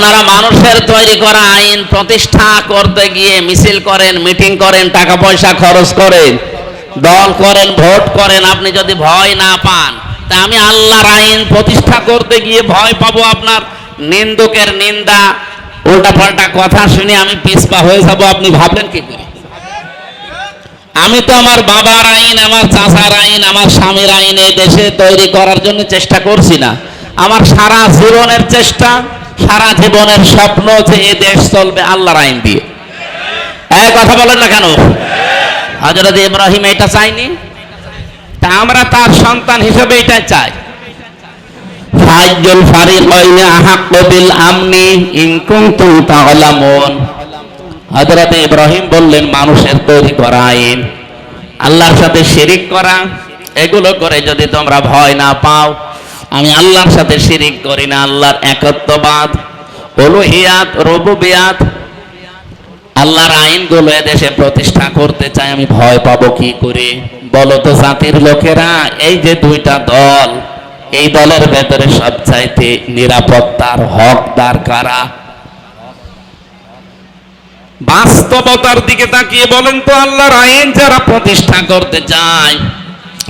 আপনারা মানুষের তৈরি করা আইন প্রতিষ্ঠা করতে গিয়ে মিছিল করেন, মিটিং করেন, টাকা পয়সা খরচ করেন, দল করেন, ভোট করেন, আপনি যদি ভয় না পান, তা আমি আল্লাহর আইন প্রতিষ্ঠা করতে গিয়ে ভয় পাবো আপনার নিন্দুকের নিন্দা। উল্টাপাল্টা কথা শুনে আমি পিছপা হয়ে যাব, আপনি ভাবলেন কি করে? আমি তো আমার বাবার আইন, আমার চাচার আইন, আমার স্বামীর আইন এই দেশে তৈরি করার জন্য চেষ্টা করছি না। আমার সারা জীবনের চেষ্টা সারা জীবনের স্বপ্ন যে এ দেশ চলবে আল্লাহর আইন দিয়ে। এক কথা বলেন না কেন? হজরত ইব্রাহিম এটা চাইনি তা আমরা তার সন্তান হিসেবে এটা চাই। ফাজ্জুল ফারিকাইনি আহাক্কু বিল আমনি ইন কুনতুম তা'লামুন। হযরত ইব্রাহিম বললেন মানুষের তৈরি করা আইন আল্লাহর সাথে শিরিক করা এগুলো করে যদি তোমরা ভয় না পাও আমি আল্লাহর সাথে শিরিক করি না, আল্লাহর একত্ববাদ, উলুহিয়াত, রুবুবিয়াত। আল্লাহর আইনগুলো এদেশে প্রতিষ্ঠা করতে চাই, আমি ভয় পাবো কি করে? বলো তো জাতির লোকেরা, এই যে দুইটা দল, এই দলের ভেতরে সবচাইতে নিরাপত্তার হকদার কারা? বাস্তবতার দিকে তাকিয়ে বলেন তো, আল্লাহর আইন যারা প্রতিষ্ঠা করতে চায়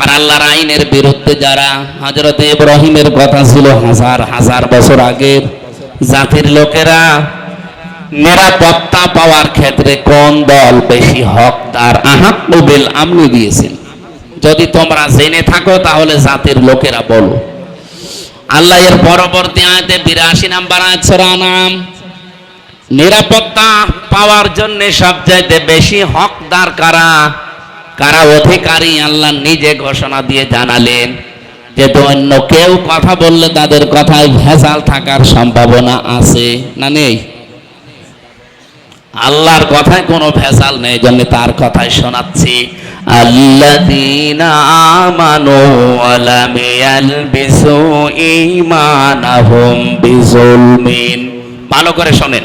আর আল্লাহর আইনের বিরুদ্ধে যারা হজরত ইব্রাহিমের কথা ছিল হাজার হাজার বছর আগের জাতির লোকেরা নিরাপত্তা পাওয়ার ক্ষেত্রে কোন দল বেশি হকদার? আহাকুবিল আমনি দিয়েছেন যদি তোমরা জেনে থাকো তাহলে জাতির লোকেরা বলো। আল্লাহ এর পরবর্তী আয়তে বিরাশি নাম্বার আয়াত সূরা নাম নিরাপত্তা পাওয়ার জন্য সবচাইতে বেশি হকদার কারা? কারা অধিকারী? আল্লাহ নিজে ঘোষণা দিয়ে জানালেন যে অন্য কেউ কথা বললে তাদের কথায় ভেজাল থাকার সম্ভাবনা আছে না নেই? আল্লাহর কথায় কোনো ভেজাল নেই জন্য তার কথাই শোনাচ্ছি। ভালো করে শোনেন।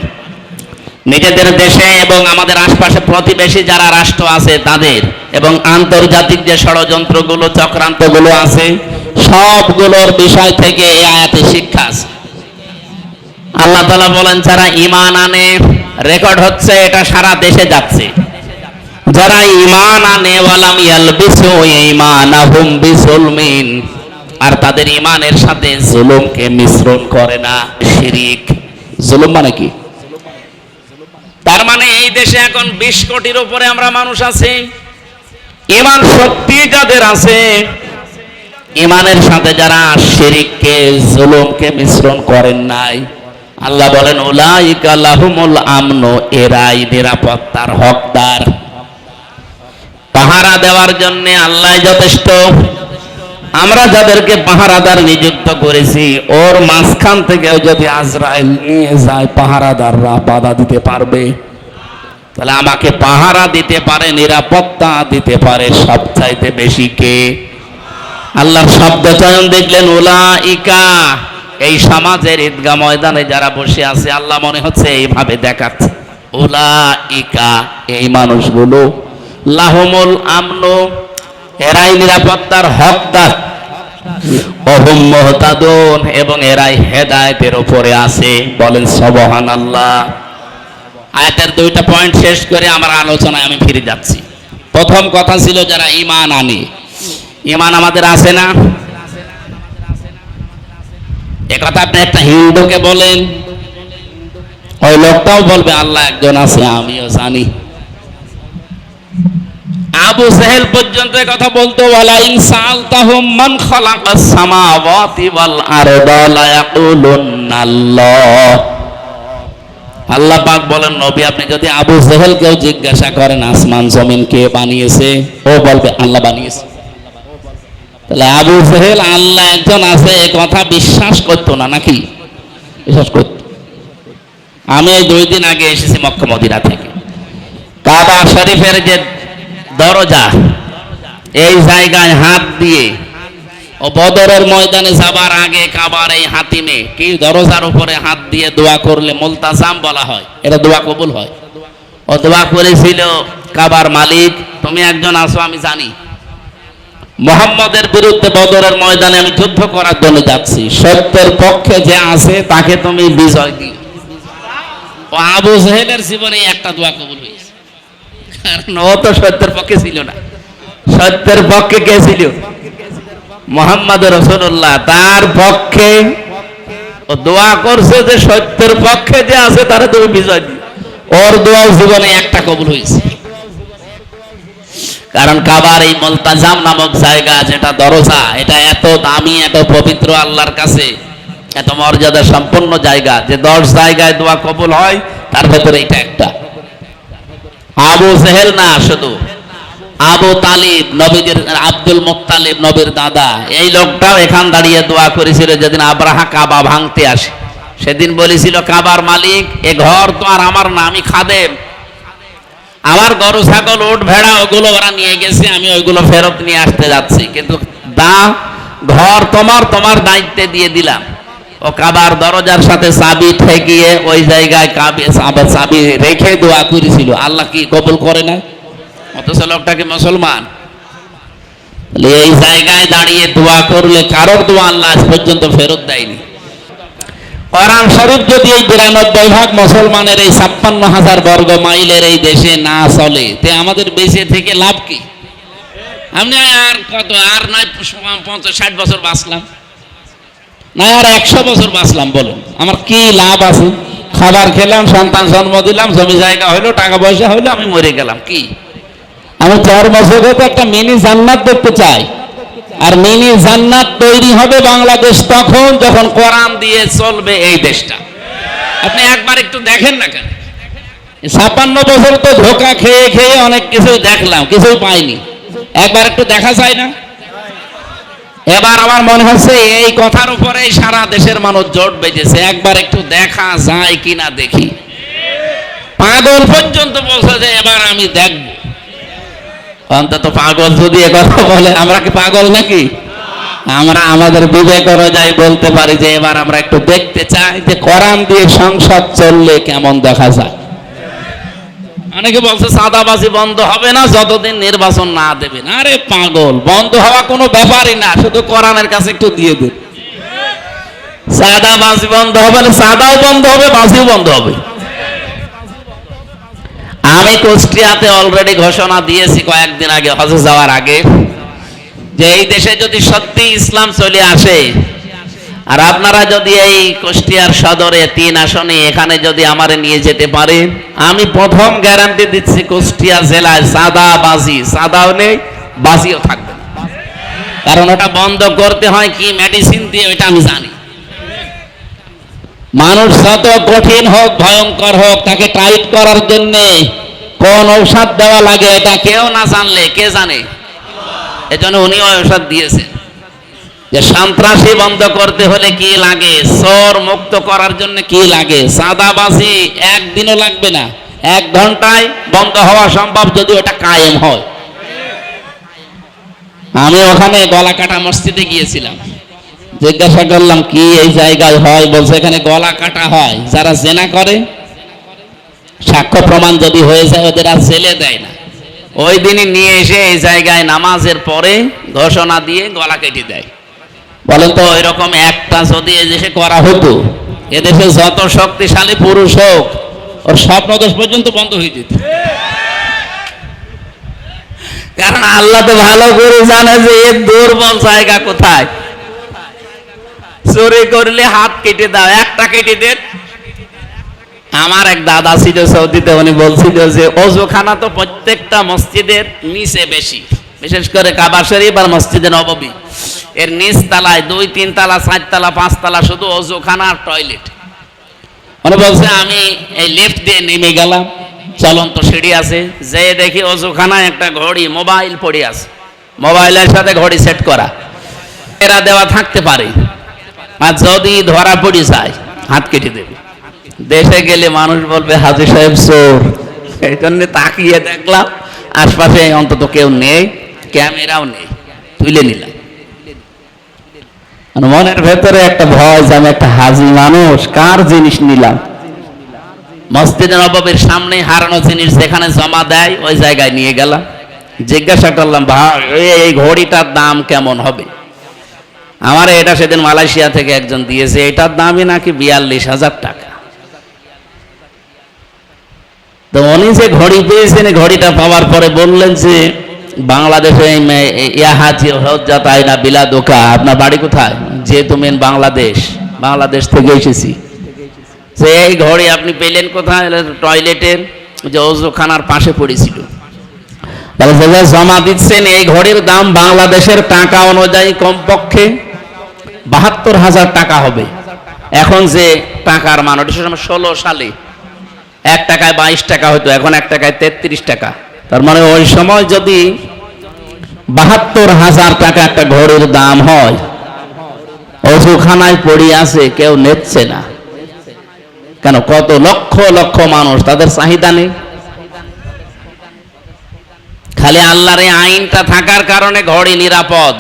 নিজেদের দেশে এবং আমাদের আশপাশে প্রতিবেশী যারা রাষ্ট্র আছে, তাদের এবং আন্তর্জাতিক যে ষড়যন্ত্রগুলো, চক্রান্তগুলো আছে, সবগুলোর বিষয় থেকে এই আয়াতে শিক্ষা আছে। আল্লাহ তালা বলেন, যারা ইমান আনে রেকর্ড হচ্ছে, এটা সারা দেশে যাচ্ছে। যারা ইমান আনে, ওয়ালাম ইয়ালবিসু ঈমানাহুম বিজুলমিন। আর তাদের ইমানের সাথে জুলুমকে মিশ্রণ করে না, শিরিক। জুলুম মানে কি? তার মানে এই দেশে এখন বিশ কোটির উপরে আমরা মানুষ আছি। ইমান সত্যি যাদের আছে, ইমানের সাথে যারা শিরিককে, জুলুমকে মিশ্রণ করেন নাই, আল্লাহ বলেন, উলাইকা লাহুমুল আমনু, এরাই নিরাপত্তার হকদার। পাহারা দেওয়ার জন্য আল্লাহ যথেষ্ট। আমরা যাদেরকে পাহারাদার নিযুক্ত করেছি, ওর মাঝখান থেকে যদি আজরাইল নিয়ে যায়, পাহারাদাররা বাধা দিতে পারবে। তাহলে আমাকে পাহারা দিতে পারে, নিরাপত্তা দিতে পারে সবচাইতে বেশি কে? আল্লাহ শব্দ চয়ন দেখলেন ওলা ইকা এই সমাজের ঈদগা ময়দানে যারা বসে আছে, আল্লাহ মনে হচ্ছে এইভাবে দেখাচ্ছে। ওলা ইকা এই মানুষগুলো। লাহমুল আমনো, এরাই নিরাপত্তার হকদার। অহুম মোহতাদুন, এবং এরাই হেদায়েতের উপরে আছে। বলেন সবহান আল্লাহ আয়াতের দুইটা পয়েন্ট শেষ করে আমার আলোচনায় আমি ফিরে যাচ্ছি। প্রথম কথা ছিল যারা ইমান আনে। ইমান আমাদের আছে না? একথা আপনি একটা হিন্দুকে বলেন, ওই লোকটাও বলবে, আল্লাহ একজন আছে, আমিও জানি। আবু সেহেল পর্যন্ত কথা বলতো, ওয়ালা ইনসাল তাহুম মান খালাকাস সামাওয়াতি ওয়াল আরদা লা ইয়াকুলুন্না আল্লাহ আল্লাহ পাক বলেন, নবী, আপনি যদি আবু জেহেল কেউ জিজ্ঞাসা করেন, আসমান, জমিন কে বানিয়েছে? ও বলবে, আল্লাহ বানিয়েছে। তাহলে আবু জেহেল, আল্লাহ একজন আছে, এ কথা বিশ্বাস করতো না, নাকি? বিশ্বাস করত। আমি এই দুই দিন আগে এসেছি মক্কা মদিনা থেকে। কাবা শরীফের যে দরজা, এই জায়গায় হাত দিয়ে বদরের ময়দানে যাবার আগে কাবার এই হাতিমে কি দরজার উপরে হাত দিয়ে দোয়া করলে মুলতাজাম বলা হয়? এটা দোয়া কবুল হয়? ও দোয়া করেছিল কাবার মালিক, তুমি একজন আসো আমি জানি। মোহাম্মদের বিরুদ্ধে বদরের ময়দানে আমি যুদ্ধ করার জন্য যাচ্ছি। সত্যের পক্ষে যে আছে, তাকে তুমি বিজয় দিও। ও আবু জহেলের জীবনে একটা দোয়া কবুল হয়েছে। কারণ ও তো সত্যের পক্ষে ছিল না। সত্যের পক্ষে কে ছিল? মোহাম্মদ রসুল্লাহ তার পক্ষে দোয়া করছে যে সত্যের পক্ষে যে আছে, তারা তুমি বিজয় দিও। ওর দোয়া জীবনে একটা কবুল হয়েছে কারণ কাবার এই মলতাজাম নামক জায়গা যেটা দরজা, এটা এত দামি, এত পবিত্র আল্লাহর কাছে, এত মর্যাদা সম্পন্ন জায়গা, যে দশ জায়গায় দোয়া কবুল হয়, তার ভেতরে এটা একটা। আবু সেহেল না, শুধু আবু তালিব, নবীদের, আব্দুল মুক্তালিব নবীর দাদা। এই লোকটাও এখান দাঁড়িয়ে দোয়া করেছিল যেদিন আব্রাহা কাবা ভাঙতে আসে। সেদিন বলেছিল, কাবার মালিক, এ ঘর তো আর আমার না, আমি খাদেম। আমার গরু, ছাগল উঠ ভেড়া, ওগুলো ওরা নিয়ে গেছে, আমি ওইগুলো ফেরত নিয়ে আসতে যাচ্ছি। কিন্তু দা, ঘর তোমার তোমার দায়িত্বে দিয়ে দিলাম। ও কাবার দরজার সাথে চাবি ঠেকিয়ে ওই জায়গায় চাবি রেখে দোয়া করেছিল। আল্লাহ কি কবুল করে না? অথচ লোকটাকে মুসলমান। তাহলে এই জায়গায় দাঁড়িয়ে দোয়া করলে কারোর দোয়া আল্লাহ পর্যন্ত ফেরত দেয়নি। কোরআন শরীফ যদি এই বিরানব্বই ভাগ মুসলমানের এই ছাপ্পান্ন হাজার বর্গ মাইলের এই দেশে না চলে, তে আমাদের বেঁচে থেকে লাভ কি? আমি আর কত, আর নাই পঞ্চাশ, ষাট বছর বাঁচলাম। না, আর একশো বছর বাঁচলাম, বলুন। আমার কি লাভ আছে? খাবার খেলাম, সন্তান জন্ম দিলাম, জমি জায়গা হইল, টাকা পয়সা হইল, আমি মরে গেলাম, কি? আমি চার বছরে তো একটা মিনি জান্নাত দেখতে চাই। আর মিনি জান্নাত তৈরি হবে বাংলাদেশ তখন যখন কোরআন দিয়ে চলবে এই দেশটা। আপনি একবার একটু দেখেন না কেন? ছাপ্পান্ন বছর তো ধোকা খেয়ে খেয়ে অনেক কিছু দেখলাম, কিছুই পাইনি। একবার একটু দেখা যায় না? এবার আমার মনে হচ্ছে এই কথার উপরে সারা দেশের মানুষ জোট বেজেছে একবার একটু দেখা যায় কিনা দেখি। পাগল পর্যন্ত বলছে যে এবার আমি দেখব। অন্তত পাগল যদি কথা বলে, আমরা কি পাগল নাকি? আমরা আমাদের বিবেক অনুযায়ী বলতে পারি যে এবার আমরা একটু দেখতে চাই যে কোরআন দিয়ে সংসদ চললে কেমন দেখা যায়। অনেকে বলছে, সাদাবাজি বন্ধ হবে না, যতদিন নির্বাচন না দেবেন আরে পাগল, বন্ধ হওয়া কোনো ব্যাপারই না, শুধু কোরআনের কাছে একটু দিয়ে দেন। সাদাবাজি বন্ধ হবে না, সাদাও বন্ধ হবে, বাজিও বন্ধ হবে। আমি কুষ্টিয়াতে অলরেডি ঘোষণা দিয়েছি কয়েকদিন আগে, হজে যাওয়ার আগে, যে এই দেশে যদি সত্যি ইসলাম চলে আসে, আর আপনারা যদি এই কুষ্টিয়ার সদরে তিন আসনে এখানে যদি আমারে নিয়ে যেতে পারে, আমি প্রথম গ্যারান্টি দিচ্ছি কুষ্টিয়া জেলায় সাদা বাজি সাদাও নেই বাজিও থাকবে। কারণ ওটা বন্ধ করতে হয়, কি মেডিসিন দিয়ে, ওইটা আমি জানি। মানুষ যত কঠিন হোক, ভয়ঙ্কর হোক, তাকে টাইট করার জন্য কোন ঔষধ দেওয়া লাগে এটা কেউ না জানলে, কে জানে? এজন্য উনি ঔষধ দিয়েছেন। যে সন্ত্রাসী বন্ধ করতে হলে কি লাগে? চোর মুক্ত করার জন্য কি লাগে? সাদাবাজি একদিনও লাগবে না। এক ঘন্টায় বন্ধ হওয়া সম্ভব যদি ওটা কায়েম হয়। আমি ওখানে গলা কাটা মসজিদে গিয়েছিলাম। জিজ্ঞাসা করলাম, কি এই জায়গায় হয়? বলছে, এখানে গলা কাটা হয়। যারা জেনা করে, সাক্ষ্য প্রমাণ যদি হয়ে যায়, ওদের আর জেলে দেয় না। ওই দিনই নিয়ে এসে এই জায়গায় নামাজের পরে ঘোষণা দিয়ে গলা কেটে দেয়। বলেন তো, এরকম একটা যদি এদেশে করা হতো এদেশে যত শক্তিশালী পুরুষ হোক, ওর স্বপ্নদোষ পর্যন্ত বন্ধ হয়ে যেত। কারণ আল্লাহ তো ভালো করে জানে যে এর দুর্বল জায়গা কোথায়। চুরি করলে হাত কেটে দাও, একটা কেটে দেন। আমার এক দাদা ছিল সৌদিতে, উনি বলছিল যে, অজুখানা তো প্রত্যেকটা মসজিদের নিচে বেশি, বিশেষ করে কাবা শরীফ আর মসজিদে নববী এর নিচ তালায় দুই, তিন তালা পাঁচ তালা শুধু অজুখানা আর টয়লেট। উনি বলছে, আমি এই লিফট দিয়ে নেমে গেলাম, চলন্ত সিঁড়ি আছে যে দেখি অজুখানায় একটা ঘড়ি, মোবাইল পড়ে আছে। মোবাইলের সাথে ঘড়ি সেট করা। এরা দেওয়া থাকতে পারে। আর যদি ধরা পড়ে যায়, হাত কেটে দেবে। দেশে গেলে মানুষ বলবে, হাজি সাহেব চোর। এই জন্য তাকিয়ে দেখলাম, আশপাশে অন্তত কেউ নেই, ক্যামেরাও নেই, তুলে নিলাম। মনের ভেতরে একটা ভয় যে আমি একটা হাজি মানুষ, কার জিনিস নিলাম? মসজিদের নবাবের সামনে হারানো জিনিস যেখানে জমা দেয়, ওই জায়গায় নিয়ে গেলাম। জিজ্ঞাসা করলাম, ভাই, এই ঘড়িটার দাম কেমন হবে? আমার এটা সেদিন মালয়েশিয়া থেকে একজন দিয়েছে, এটার দামই নাকি বিয়াল্লিশ হাজার টাকা। তো উনি যে ঘড়ি পেয়েছেন ঘড়িটা পাওয়ার পরে বললেন যে, বাংলাদেশে এই মে- এই ইয়া হাজি হজ্জা বিলা দোকা আপনার বাড়ি কোথায়? যে তুমি বাংলাদেশ বাংলাদেশ থেকে এসেছি। সে এই ঘড়ি আপনি পেলেন কোথায়? টয়লেটের যে ওজোখানার পাশে পড়েছিল। জমা দিচ্ছেন, এই ঘড়ির দাম বাংলাদেশের টাকা অনুযায়ী কমপক্ষে বাহাত্তর হাজার টাকা হবে। এখন যে টাকার মান, ওটা সময় ষোলো সালে। এক টাকায় বাইশ টাকা হতো এখন এক টাকায় তেত্রিশ টাকা। তার মানে ওই সময় যদি বাহাত্তর হাজার টাকা একটা ঘড়ির দাম হয়, অজুখানায় পড়ে আছে, কেউ নেচ্ছে না। কেন? কত লক্ষ লক্ষ মানুষ, তাদের চাহিদা নেই। খালি আল্লাহর আইনটা থাকার কারণে ঘড়ি নিরাপদ।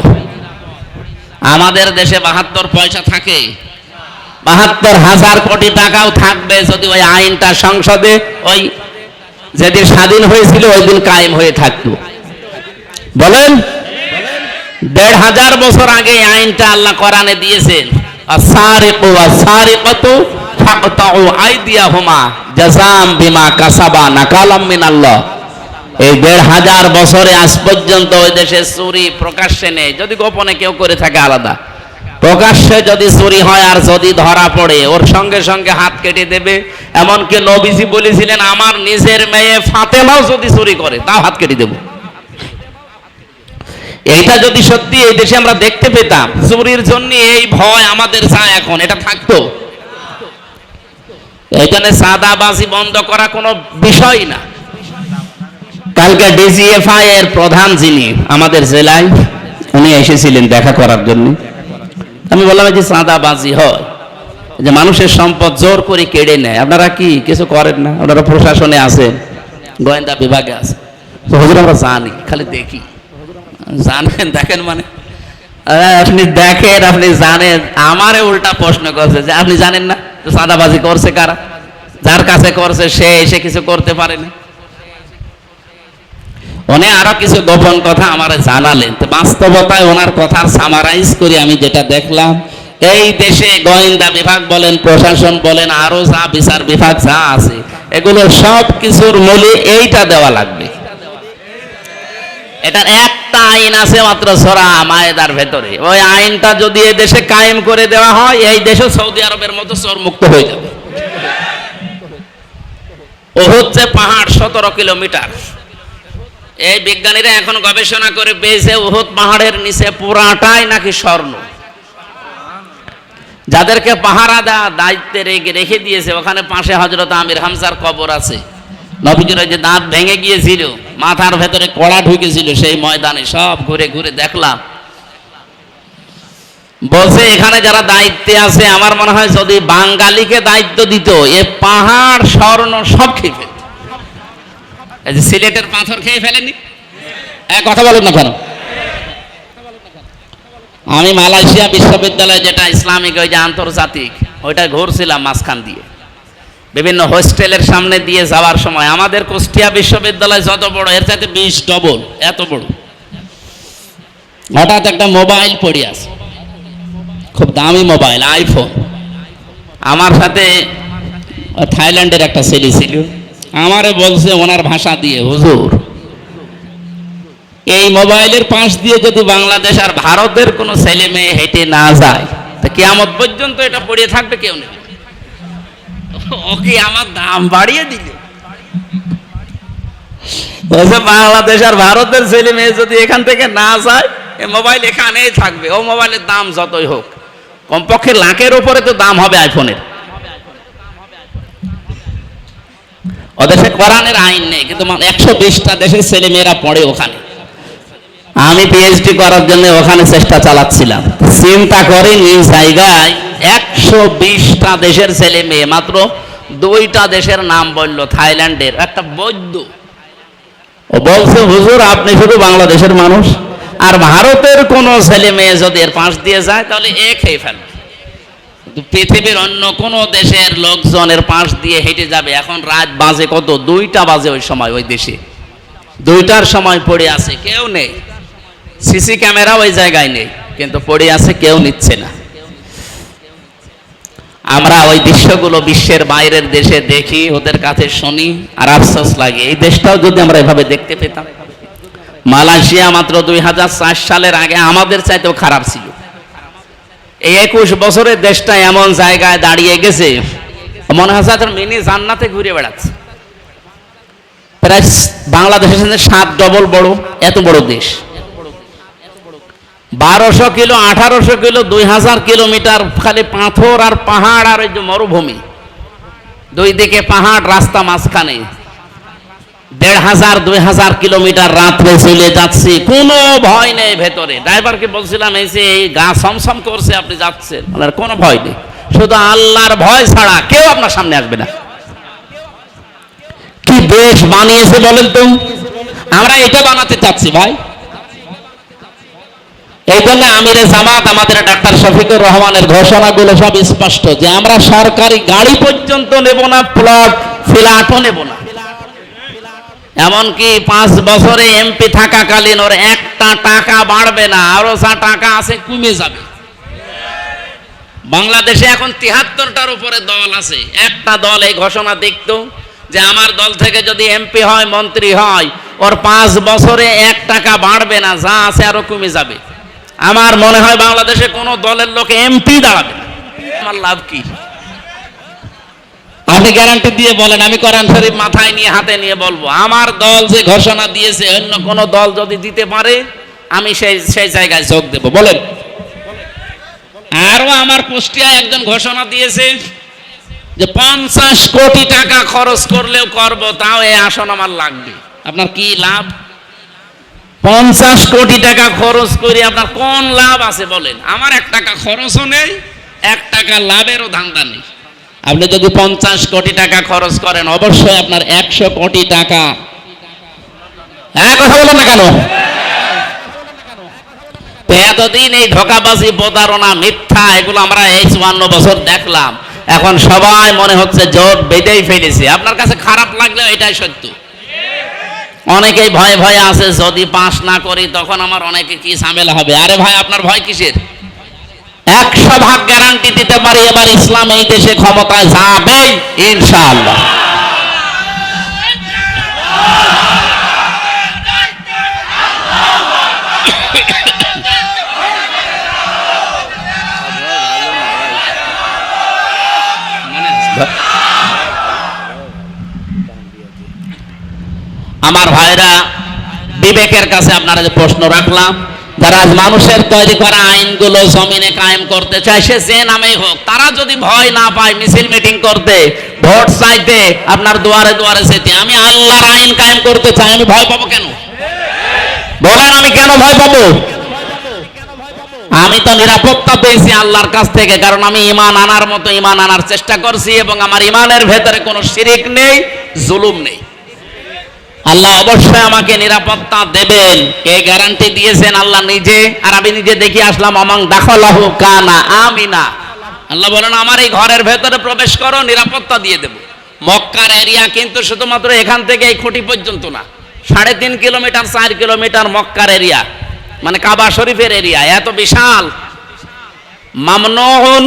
আমাদের দেশে বাহাত্তর পয়সা থাকে। বাহাত্তর হাজার কোটি টাকাও থাকবে যদি ওই আইনটা সংসদে ওই যেদিন স্বাধীন হয়েছিল ওই দিন কায়েম হয়ে থাকতো। বলেন, দেড় হাজার বছর আগে আইনটা আল্লাহ কোরআনে দিয়েছেন ফাকতাউ আইদিয়াহুমা জাযাম বিমা কাসাবা নাকালাম মিনাল্লাহ। এই দেড় হাজার বছরে আজ পর্যন্ত ওই দেশে চুরি প্রকাশ্যে নেই। যদি গোপনে কেউ করে থাকে আলাদা। প্রকাশ্যে যদি চুরি হয় আর যদি ধরা পড়ে, ওর সঙ্গে সঙ্গে হাত কেটে দেবে। এমনকি নবীজি বলেছিলেন, আমার নিজের মেয়ে ফাতেমাও যদি চুরি করে, তাও হাত কেটে দেবো। এইটা যদি সত্যি এই দেশে আমরা দেখতে পেতাম, চুরির জন্য এই ভয় আমাদের যা এখন, এটা থাকতো। এখানে সাদাবাজি বন্ধ করা কোনো বিষয় না। কালকে ডিজিএফআই এর প্রধান যিনি আমাদের জেলায়, উনি এসেছিলেন দেখা করার জন্য। আমি বললাম যে চাঁদাবাজি হয় যে মানুষের সম্পদ জোর করে কেড়ে নেয়, আপনারা কি কিছু করেন না? আপনারা প্রশাসনে আছেন, গোয়েন্দা বিভাগে আছে তো হুজুর, আমরা জানি, খালি দেখি। জানেন, দেখেন মানে? আপনি দেখেন, আপনি জানেন। আমারে উল্টা প্রশ্ন করছে যে, আপনি জানেন না চাঁদাবাজি করছে কারা? যার কাছে করছে সে এসে কিছু করতে পারে না। উনি আরও কিছু গোপন কথা আমার জানালেন। বাস্তবতায় ওনার কথার সামারাইজ করে আমি যেটা দেখলাম। এই দেশে গোয়েন্দা বিভাগ বলেন, প্রশাসন বলেন, আরও যা বিচার বিভাগ যা আছে, এগুলো সব কিছুর মূলে এইটা দেওয়া লাগবে। এটার একটা আইন আছে মাত্র সরা মায়েদার ভেতরে। ওই আইনটা যদি এই দেশে কায়েম করে দেওয়া হয়, এই দেশও সৌদি আরবের মতো চোর মুক্ত হয়ে যাবে। ও হচ্ছে পাহাড় সতেরো কিলোমিটার। এই বিজ্ঞানীরা এখন গবেষণা করে পেয়েছে, উহুদ পাহাড়ের নিচে পুরাটাই নাকি স্বর্ণ। যাদেরকে পাহারা দেওয়া দায়িত্বে রেখে রেখে দিয়েছে, ওখানে পাশে হজরত আমির হামসার কবর আছে। নবীজির যে দাঁত ভেঙে গিয়েছিল, মাথার ভেতরে কড়া ঢুকেছিল, সেই ময়দানে সব ঘুরে ঘুরে দেখলাম। বলছে, এখানে যারা দায়িত্বে আছে, আমার মনে হয় যদি বাঙালিকে দায়িত্ব দিত, এ পাহাড় স্বর্ণ সব খেয়ে সিলেটের পাথর খেয়ে ফেলেনি কথা বলুন না কেন? আমি মালয়েশিয়া বিশ্ববিদ্যালয় যেটা ইসলামিক, ওই যে আন্তর্জাতিক, ওইটা ঘুরছিলাম মাঝখান দিয়ে। বিভিন্ন হোস্টেলের সামনে দিয়ে যাওয়ার সময়, আমাদের কুষ্টিয়া বিশ্ববিদ্যালয় যত বড়, এর চাইতে বিশ ডবল এত বড়। হঠাৎ একটা মোবাইল পড়ে আছে। খুব দামি মোবাইল আইফোন আমার সাথে থাইল্যান্ডের একটা ছেলে ছিল। আমারে বলছে ওনার ভাষা দিয়ে, হুজুর। এই মোবাইলের পাশ দিয়ে যদি বাংলাদেশ আর ভারতের কোনো ছেলে মেয়ে হেঁটে না যায়, তা কেয়ামত পর্যন্ত এটা পড়িয়ে থাকবে কেউ নেই ওকে আমার দাম বাড়িয়ে দিল। বাংলাদেশ আর ভারতের ছেলে মেয়ে যদি এখান থেকে না যায় এই মোবাইল এখানেই থাকবে। ও মোবাইলের দাম যতই হোক। কমপক্ষে লাখের উপরে তো দাম হবে আইফোনের ওদেশে কোরআনের আইন নেই, কিন্তু একশো বিশটা দেশের ছেলে মেয়েরা পড়ে ওখানে। আমি পিএইচডি করার জন্য ওখানে চেষ্টা চালাচ্ছিলাম। চিন্তা করে নিজ জায়গায় একশো বিশটা দেশের ছেলে মেয়ে মাত্র দুইটা দেশের নাম বলল, থাইল্যান্ডের, একটা বৈদ্য ও বলছে, হুজুর, আপনি শুধু বাংলাদেশের মানুষ, আর ভারতের কোন ছেলে মেয়ে যদি এর পাশ দিয়ে যায়, তাহলে এ খেয়ে ফেলবে। পৃথিবীর অন্য কোন দেশের লোকজনের পাশ দিয়ে হেঁটে যাবে। এখন রাত বাজে কত? দুইটা বাজে ওই সময় ওই দেশে। দুইটার সময় পড়ে আছে, কেউ নেই। সিসি ক্যামেরা ওই জায়গায় নেই, কিন্তু পড়ে আছে, কেউ নিচ্ছে না। আমরা ওই দৃশ্যগুলো বিশ্বের বাইরের দেশে দেখি, ওদের কাছে শুনি, আর আফসোস লাগে। এই দেশটাও যদি আমরা এভাবে দেখতে পেতাম। মালয়েশিয়া মাত্র দুই হাজার চার সালের আগে আমাদের চাইতেও খারাপ ছিল। এই একুশ বছরের দেশটা এমন জায়গায় দাঁড়িয়ে গেছে, মনে হচ্ছে তোর মিনি জান্নাতে ঘুরে বেড়াচ্ছে। প্রায় বাংলাদেশের সাথে সাত ডবল বড়, এত বড় দেশ। বারোশো কিলো, আঠারোশো কিলো, দুই হাজার কিলোমিটার খালি পাথর আর পাহাড় আর ওই যে মরুভূমি। দুই দিকে পাহাড়, রাস্তা মাঝখানে। দেড় হাজার, দুই হাজার কিলোমিটার রাত্রে চলে যাচ্ছি। কোনো ভয় নেই ভেতরে। ড্রাইভারকে বলছিলাম, এই যে এই গা সমসম করছে, আপনি যাচ্ছেন। ওনার কোনো ভয় নেই। শুধু আল্লাহর ভয় ছাড়া কেউ আপনার সামনে আসবে না। কি দেশ বানিয়েছে বলেন তো? আমরা এটা বানাতে চাচ্ছি ভাই। এই জন্য আমিরে জামাত, আমাদের ডাক্তার শফিকুর রহমানের ঘোষণাগুলো সব স্পষ্ট যে, আমরা সরকারি গাড়ি পর্যন্ত নেব না, প্লট, ফ্ল্যাটও নেব না। এমনকি পাঁচ বছরে এমপি থাকাকালীন ওর একটা টাকা বাড়বে না, আরও যা টাকা আছে কমে যাবে। বাংলাদেশে এখন তিহাত্তরটার উপরে দল আছে। একটা দল এই ঘোষণা দেখতো যে আমার দল থেকে যদি এমপি হয়, মন্ত্রী হয়, ওর পাঁচ বছরে এক টাকা বাড়বে না, যা আছে আরও কমে যাবে। আমার মনে হয় বাংলাদেশে কোনো দলের লোক এমপি দাঁড়াবে না। আমার লাভ কি? আপনি গ্যারান্টি দিয়ে বলেন, আমি কোরআন শরীফ মাথায় নিয়ে, হাতে নিয়ে বলব। আমার দল যে ঘোষণা দিয়েছে, অন্য কোন দল যদি দিতে পারে, আমি সেই সেই জায়গায় যোগ দেব। বলেন। আরও আমার কুষ্টিয়ায় একজন ঘোষণা দিয়েছে যে পঞ্চাশ কোটি টাকা খরচ করলেও করব, তাও এই আসন আমার লাগবে। আপনার কি লাভ? পঞ্চাশ কোটি টাকা খরচ করে আপনার কোন লাভ আছে বলেন। আমার এক টাকা খরচও নেই, এক টাকা লাভেরও ধান্দা নেই। আপনি যদি পঞ্চাশ কোটি টাকা খরচ করেন, অবশ্যই আপনার একশো কোটি টাকা। হ্যাঁ কথা বলেন না কেন? এতদিন এই ধোকাবাজি, প্রতারণা, মিথ্যা, এগুলো আমরা এই চুয়ান্ন বছর দেখলাম। এখন সবাই মনে হচ্ছে জোট বেঁধেই ফেলেছে। আপনার কাছে খারাপ লাগলেও এটাই সত্য। অনেকেই ভয়ে ভয়ে আছে, যদি পাস না করি, তখন আমার অনেকে কি ঝামেলা হবে? আরে ভাই, আপনার ভয় কিসের? একশো ভাগ গ্যারান্টি দিতে পারি, এবার ইসলাম এই দেশে ক্ষমতায় যাবে ইনশাআল্লাহ। আমার ভাইরা বিবেকের কাছে আপনারা যে প্রশ্ন রাখলাম যারা মানুষের তৈরি করা আইনগুলো জমিনে কায়েম করতে চায়, সে যে নামেই হোক, তারা যদি ভয় না পায়, মিছিল মিটিং করতে, ভোট চাইতে, আপনার দুয়ারে দুয়ারে যেতে, আমি আল্লাহর আইন কায়েম করতে চাই, আমি ভয় পাবো কেন? বলেন, আমি কেন ভয় পাবো? আমি তো নিরাপত্তা পেয়েছি আল্লাহর কাছ থেকে, কারণ আমি ইমান আনার মতো, ইমান আনার চেষ্টা করছি, এবং আমার ইমানের ভেতরে কোনো শিরিক নেই, জুলুম নেই। আল্লাহ অবশ্যই আমাকে নিরাপত্তা দেবেন। কে গ্যারান্টি দিয়েছেন আল্লাহ নিজে? আর আমি নিজে দেখি আসলাম আমাং দাখলাহু কানা আমিনা। আল্লাহ বলেন, আমার এই ঘরের ভেতরে প্রবেশ করো, নিরাপত্তা দিয়ে দেব। মক্কার এরিয়া কিন্তু শুধুমাত্র এখান থেকে এই খুঁটি পর্যন্ত না। সাড়ে তিন কিলোমিটার, চার কিলোমিটার মক্কার এরিয়া মানে কাবা শরীফের এরিয়া এত বিশাল। মামনুন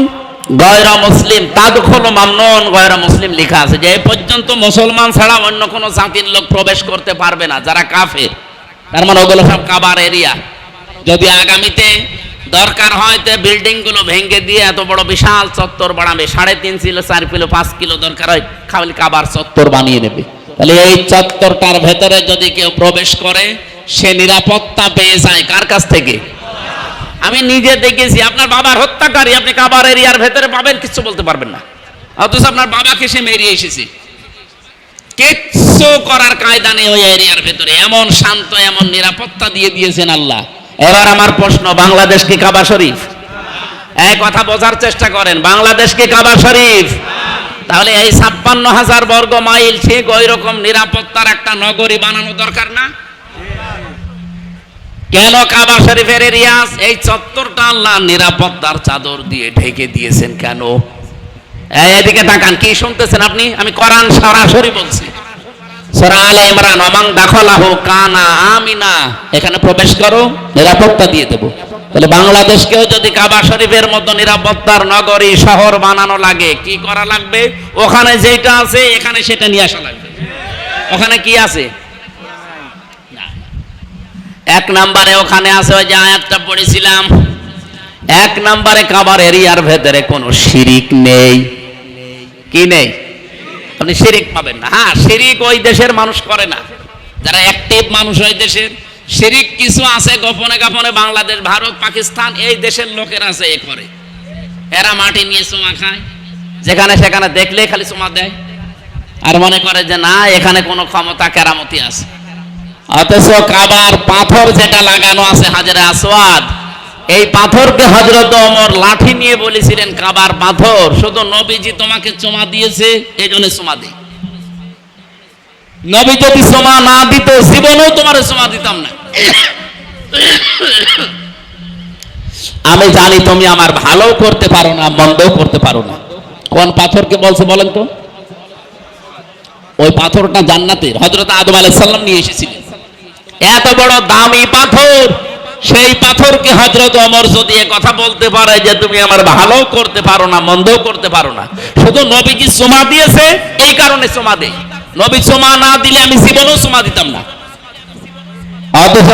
গয়রা মুসলিম তা তাদখল মামনুন, গয়রা মুসলিম লেখা আছে যে পর্যন্ত মুসলমান ছাড়া অন্য কোনো জাতির লোক প্রবেশ করতে পারবে না, যারা কাফের। তার মানে ওগুলো সব কাবার এরিয়া। যদি আগামীতে দরকার হয় তো বিল্ডিংগুলো ভেঙে দিয়ে এত বড় বিশাল চত্বর বানাবে, সাড়ে তিন কিলো, চার কিলো, পাঁচ কিলো দরকার হয়, খালি কাবার চত্বর বানিয়ে নেবে। তাহলে এই চত্বরটার ভেতরে যদি কেউ প্রবেশ করে, সে নিরাপত্তা পেয়ে যায় কার কাছ থেকে? আমি নিজে দেখেছি, আপনার বাবার হত্যাকারী, আপনি কাবার এরিয়ার ভেতরে পাবেন কিছু বলতে পারবেন না। অথচ আপনার বাবাকে সে মেরিয়ে এসেছে। কিচ্ছু করার কায়দা নেই ওই এরিয়ার ভেতরে। এমন শান্ত, এমন নিরাপত্তা দিয়ে দিয়েছেন আল্লাহ। এবার আমার প্রশ্ন, বাংলাদেশ কি কাবা শরীফ? এই কথা বোঝার চেষ্টা করেন, বাংলাদেশ কি কাবা শরীফ? তাহলে এই ছাপ্পান্ন হাজার বর্গ মাইল ঠিক ওই রকম নিরাপত্তার একটা নগরী বানানো দরকার না? কেন কাবা শরীফের এরিয়াস এই চত্বরটা আল্লাহ চাদর দিয়ে ঢেকে দিয়েছেন কেন? এদিকে তাকান, কি শুনতেছেন আপনি? আমি সরাসরি বলছি। এখানে প্রবেশ করো, নিরাপত্তা দিয়ে দেব। তাহলে বাংলাদেশকেও যদি কাবা শরীফের মতো নিরাপত্তার নগরী, শহর বানানো লাগে, কি করা লাগবে? ওখানে যেটা আছে, এখানে সেটা নিয়ে আসা লাগবে। ওখানে কি আছে। এক নাম্বারে ওখানে আছে, ওই যে আয়াতটা পড়েছিলাম। এক নম্বরে কাবার এরিয়ার ভেতরে কোনো শিরিক নেই। কি নেই? আপনি শিরিক পাবেন না। হ্যাঁ শিরিক ওই দেশের মানুষ করে না। যারা অ্যাক্টিভ মানুষ ওই দেশের। শিরিক কিছু আছে গোপনে গোপনে, বাংলাদেশ, ভারত, পাকিস্তান, এই দেশের লোকের আছে এ করে। এরা মাটি নিয়ে চুমা খায়। যেখানে সেখানে দেখলে খালি চুমা দেয়। আর মনে করে যে না, এখানে কোনো ক্ষমতা, কেরামতি আছে। অথচ কাবার পাথর যেটা লাগানো আছে হাজারে আসওয়াদ, এই পাথরকে হজরত ওমর লাঠি নিয়ে বলেছিলেন, কাবার পাথর, শুধু নবীজি তোমাকে চুমা দিয়েছে এই জন্য চুমা নবী যদি চুমা না দিত, জীবনেও তোমার চুমা দিতাম না। আমি জানি তুমি আমার ভালো করতে পারো না, মন্দও করতে পারো না। কোন পাথরকে বলছে বলেন তো? ওই পাথরটা জান্নাতের হজরত আদম আলাইহিস সালাম নিয়ে এসেছিলেন। এত বড় দামি পাথর, সেই পাথরকে হজরত অমর যদি কথা বলতে পারে যে তুমি আমার ভালো করতে পারো না মন্দ করতে পারো না, শুধু নবী কি সোমা দিয়েছে, এই কারণে সোমা দেয়। নবী সোমা না দিলে আমি জীবনেও সোমা দিতাম না। অথচ